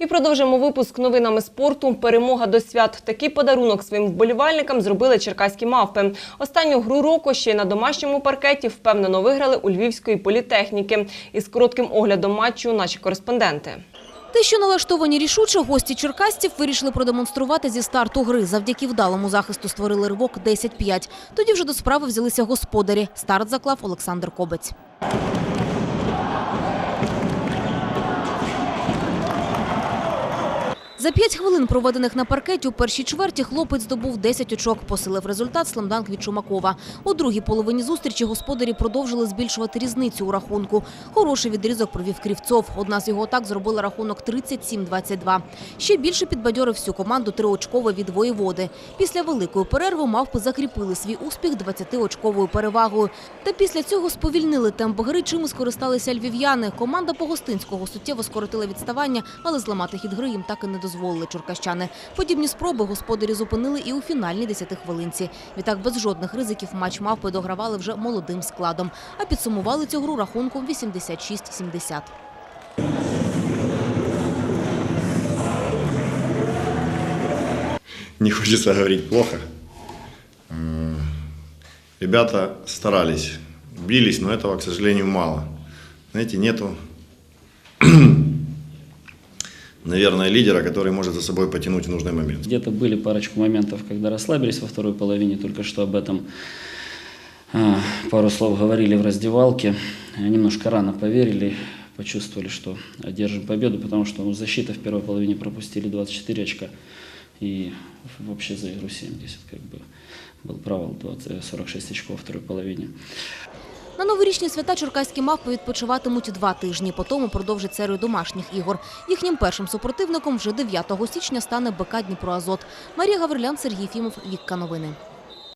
І продовжимо випуск новинами спорту. Перемога до свят. Такий подарунок своїм вболівальникам зробили черкаські мавпи. Останню гру року ще й на домашньому паркеті впевнено виграли у львівської політехніки. Із коротким оглядом матчу наші кореспонденти. Те, що налаштовані рішуче, гості черкасців вирішили продемонструвати зі старту гри. Завдяки вдалому захисту створили ривок 10-5. Тоді вже до справи взялися господарі. Старт заклав Олександр Кобець. За п'ять хвилин, проведених на паркеті, у першій чверті хлопець здобув 10 очок. Посилив результат сламданк від Чумакова. У другій половині зустрічі господарі продовжили збільшувати різницю у рахунку. Хороший відрізок провів Крівцов. Одна з його атак зробила рахунок 37-22. Ще більше підбадьорив всю команду триочкове від воєводи. Після великої перерви мавпи закріпили свій успіх 20-очковою перевагою. Та після цього сповільнили темп гри, чим скористалися львів'яни. Команда Погостинського суттєво скоротила відставання, але зламати хід гри їм так і не дозволили черкащани. Подібні спроби господарі зупинили і у фінальній десятихвилинці. Відтак без жодних ризиків матч мавпи догравали вже молодим складом. А підсумували цю гру рахунком 86-70. Не хочется говорить плохо. Ребята старались, бились, но этого, к сожалению, мало. Знаете, нету, наверное, лидера, который может за собой потянуть в нужный момент. Где-то были парочку моментов, когда расслабились во второй половине, только что об этом а, пару слов говорили в раздевалке. Немножко рано поверили, почувствовали, что одержим победу, потому что ну, защита в первой половине пропустили 24 очка и вообще за игру 70 как бы был провал 20, 46 очков во второй половине. На новорічні свята черкаські мавпи відпочиватимуть два тижні. Потім продовжать серію домашніх ігор. Їхнім першим супротивником вже 9 січня стане БК Дніпроазот. Марія Гаврилян, Сергій Фімов, Вікка Новини.